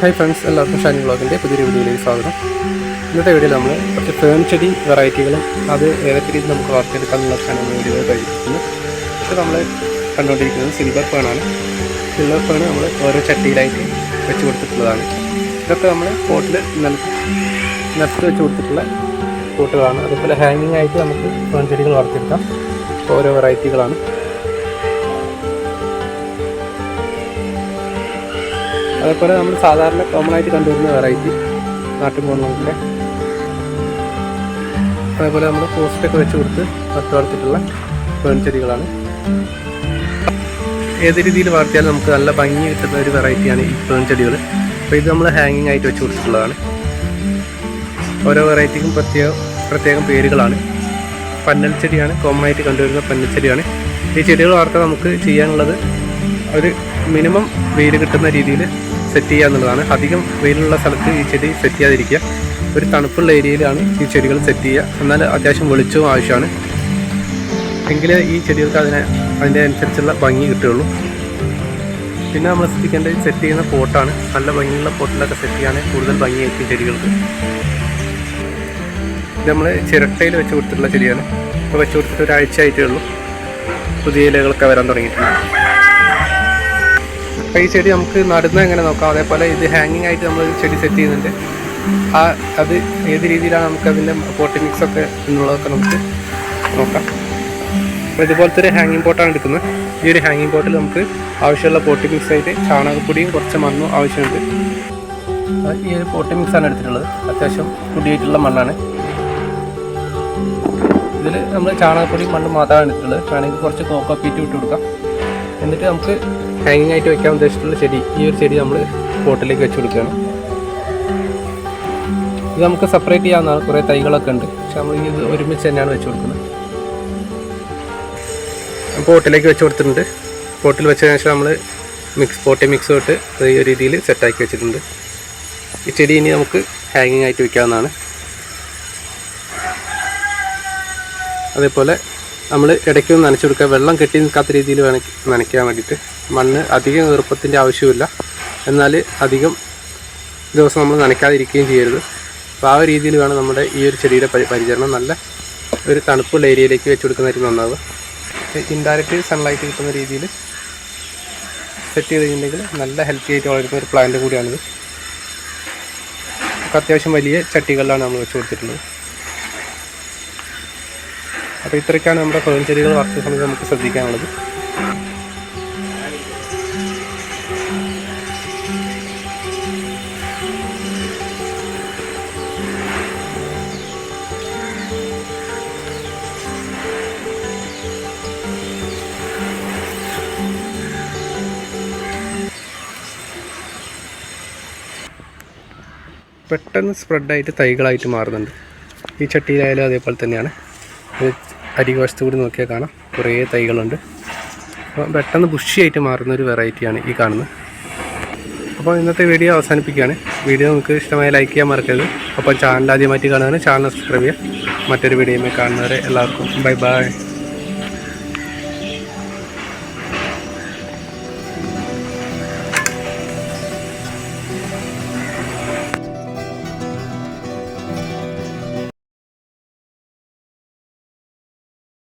Hi friends എല്ലാവർക്കും ഷാനി ബ്ലോഗിന്റെ പുതിയൊരു വീഡിയോയിലേക്ക് സ്വാഗതം. ഇന്നത്തെ വീഡിയോയിൽ നമ്മൾ കുറച്ച് ഫേൺ ചെടി വെറൈറ്റികളും അത് ഏതൊക്കെ രീതിയിൽ നമുക്ക് വളർത്തിയെടുക്കാമെന്നുള്ളതാണ് നമ്മൾ വീഡിയോ കഴിഞ്ഞിരിക്കുന്നത് ഇത് നമ്മൾ കണ്ടുകൊണ്ടിരിക്കുന്നത് സിൽവർ ഫേണാണ് സിൽവർ ഫേൺ നമ്മൾ ഓരോ ചട്ടിയിലായിട്ട് വെച്ച് കൊടുത്തിട്ടുള്ളതാണ്. ഇതൊക്കെ നമ്മൾ പോട്ടിൽ നിലത്ത് വെച്ച് കൊടുത്തിട്ടുള്ള പോട്ടുകളാണ്. അതുപോലെ ഹാങ്ങിങ് ആയിട്ട് നമുക്ക് ഫേൺ ചെടികൾ വളർത്തിയെടുക്കാം. ഓരോ വെറൈറ്റികളാണ് അതേപോലെ നമ്മൾ സാധാരണ കോമൺ ആയിട്ട് കണ്ടുവരുന്ന വെറൈറ്റി നാട്ടുപോണങ്ങളുടെ അതേപോലെ നമ്മൾ പോസ്റ്റൊക്കെ വെച്ച് കൊടുത്ത് നട്ടു വളർത്തിയിട്ടുള്ള ചെടികളാണ്. ഏത് രീതിയിൽ വളർത്തിയാലും നമുക്ക് നല്ല ഭംഗി കിട്ടുന്ന ഒരു വെറൈറ്റിയാണ് ഈ ചെടികൾ അപ്പോൾ ഇത് നമ്മൾ ഹാങ്ങിങ് ആയിട്ട് വെച്ച് കൊടുത്തിട്ടുള്ളതാണ്. ഓരോ വെറൈറ്റിക്കും പ്രത്യേക പ്രത്യേകം പേരുകളാണ്. പന്നൽ ചെടിയാണ് കോമൺ ആയിട്ട് കണ്ടുവരുന്ന പന്നൽ ചെടിയാണ്. ഈ ചെടികൾ വളർത്താൻ നമുക്ക് ചെയ്യാനുള്ളത് ഒരു മിനിമം വെയിൽ കിട്ടുന്ന രീതിയിൽ സെറ്റ് ചെയ്യുക എന്നുള്ളതാണ്. അധികം വെയിലുള്ള സ്ഥലത്ത് ഈ ചെടി സെറ്റ് ചെയ്യാതിരിക്കുക. ഒരു തണുപ്പുള്ള ഏരിയയിലാണ് ഈ ചെടികൾ സെറ്റ് ചെയ്യുക. എന്നാൽ അത്യാവശ്യം വെളിച്ചവും ആവശ്യമാണ്. എങ്കിലേ ഈ ചെടികൾക്ക് അതിനെ അതിന്റെ അനുസരിച്ചുള്ള ഭംഗി കിട്ടുകയുള്ളൂ. പിന്നെ നമ്മൾ ശ്രദ്ധിക്കേണ്ടത് സെറ്റ് ചെയ്യുന്ന പോട്ടാണ്. നല്ല ഭംഗിയുള്ള പോട്ടിലൊക്കെ സെറ്റ് ചെയ്യാൻ കൂടുതൽ ഭംഗിയായിരിക്കും ചെടികൾക്ക്. ഇത് നമ്മൾ ചിരട്ടയിൽ വെച്ച് കൊടുത്തിട്ടുള്ള ചെടിയാണ്. ഇപ്പോൾ വെച്ച് കൊടുത്തിട്ട് ഒരാഴ്ച ആയിട്ടേ ഉള്ളൂ. പുതിയ ഇലകളൊക്കെ വരാൻ തുടങ്ങിയിട്ടുണ്ട്. അപ്പോൾ ഈ ചെടി നമുക്ക് നടുന്ന എങ്ങനെ നോക്കാം? അതേപോലെ ഇത് ഹാങ്ങിങ് ആയിട്ട് നമ്മൾ ചെടി സെറ്റ് ചെയ്യുന്നുണ്ട്. ആ അത് ഏത് രീതിയിലാണ് നമുക്ക് അതിന്റെ പോട്ടി മിക്സ് ഒക്കെ എന്നുള്ളതൊക്കെ നമുക്ക് നോക്കാം. അപ്പോൾ ഇതുപോലത്തെ ഒരു ഹാങ്ങിങ് പോട്ടാണ് എടുക്കുന്നത്. ഈ ഒരു ഹാങ്ങിങ് പോട്ടിൽ നമുക്ക് ആവശ്യമുള്ള പോട്ടി മിക്സ് ആയിട്ട് ചാണകപ്പൊടിയും കുറച്ച് മണ്ണും ആവശ്യമുണ്ട്. ഈ ഒരു പോട്ടി മിക്സാണ് എടുത്തിട്ടുള്ളത്. അത്യാവശ്യം പൊടിയായിട്ടുള്ള മണ്ണാണ്. ഇതിൽ നമ്മൾ ചാണകപ്പൊടി മണ്ണ് മാത്രമാണ് എടുത്തിട്ടുള്ളത്. വേണമെങ്കിൽ കുറച്ച് കോക്കോ പീറ്റ് ഇട്ട് കൊടുക്കാം. എന്നിട്ട് നമുക്ക് ഹാങ്ങിങ് ആയിട്ട് വെക്കാൻ ഉദ്ദേശിച്ചിട്ടുള്ള ചെടി ഈ ഒരു ചെടി നമ്മൾ പോട്ടിലേക്ക് വെച്ച് കൊടുക്കുകയാണ്. ഇത് നമുക്ക് സെപ്പറേറ്റ് ചെയ്യാവുന്നതാണ്. കുറേ തൈകളൊക്കെ ഉണ്ട്. പക്ഷെ നമ്മൾ ഇത് ഒരുമിച്ച് തന്നെയാണ് വെച്ച് കൊടുക്കുന്നത്. പോട്ടിലേക്ക് വെച്ച് കൊടുത്തിട്ടുണ്ട്. പോട്ടിൽ വെച്ചതിന് ശേഷം നമ്മൾ മിക്സ് പോട്ടി മിക്സ് തൊട്ട് ഈ ഒരു രീതിയിൽ സെറ്റാക്കി വെച്ചിട്ടുണ്ട്. ഈ ചെടി ഇനി നമുക്ക് ഹാങ്ങിങ് ആയിട്ട് വെക്കാവുന്നതാണ്. അതേപോലെ നമ്മൾ ഇടയ്ക്ക് ഒന്ന് നനച്ചു കൊടുക്കുക. വെള്ളം കെട്ടി നിൽക്കാത്ത രീതിയിൽ നനയ്ക്കാൻ വേണ്ടിയിട്ട്. മണ്ണ് അധികം ഈർപ്പത്തിന്റെ ആവശ്യമില്ല. എന്നാൽ അധികം ദിവസം നമ്മൾ നനയ്ക്കാതിരിക്കുകയും ചെയ്യരുത്. അപ്പോൾ ആ രീതിയിൽ വേണം നമ്മുടെ ഈ ഒരു ചെടിയുടെ പരിചരണം നല്ല ഒരു തണുപ്പുള്ള ഏരിയയിലേക്ക് വെച്ച് കൊടുക്കുന്നതായിരിക്കും നന്നാവുക. ഇൻഡയറക്റ്റ് സൺലൈറ്റ് കിട്ടുന്ന രീതിയിൽ സെറ്റ് ചെയ്ത് കഴിഞ്ഞിട്ടുണ്ടെങ്കിൽ നല്ല ഹെൽത്തി ആയിട്ട് വളരുന്ന ഒരു പ്ലാന്റ് കൂടിയാണിത്. അത്യാവശ്യം വലിയ ചട്ടികളിലാണ് നമ്മൾ വെച്ച് കൊടുത്തിട്ടുള്ളത്. അപ്പോൾ ഇത്രയൊക്കെയാണ് നമ്മുടെ ഫേൺ ചെടികൾ വളർത്തുന്ന സമയത്ത് നമുക്ക് ശ്രദ്ധിക്കാനുള്ളത്. പെട്ടെന്ന് സ്പ്രെഡായിട്ട് തൈകളായിട്ട് മാറുന്നുണ്ട്. ഈ ചട്ടിയിലായാലും അതേപോലെ തന്നെയാണ്. അരികവശത്ത് കൂടി നോക്കിയാൽ കാണാം. കുറേ തൈകളുണ്ട്. അപ്പോൾ പെട്ടെന്ന് ബുഷിയായിട്ട് മാറുന്ന ഒരു വെറൈറ്റിയാണ് ഈ കാണുന്നത്. അപ്പോൾ ഇന്നത്തെ വീഡിയോ അവസാനിപ്പിക്കുകയാണ്. വീഡിയോ നിങ്ങൾക്ക് ഇഷ്ടമായ ലൈക്ക് ചെയ്യാൻ മറക്കരുത്. അപ്പോൾ ചാനൽ ആദ്യമായിട്ട് കാണുന്നതിന് ചാനൽ സബ്സ്ക്രൈബ് ചെയ്യുക. മറ്റൊരു വീഡിയോയുമായി കാണുന്നവരെ എല്ലാവർക്കും ബൈ ബൈ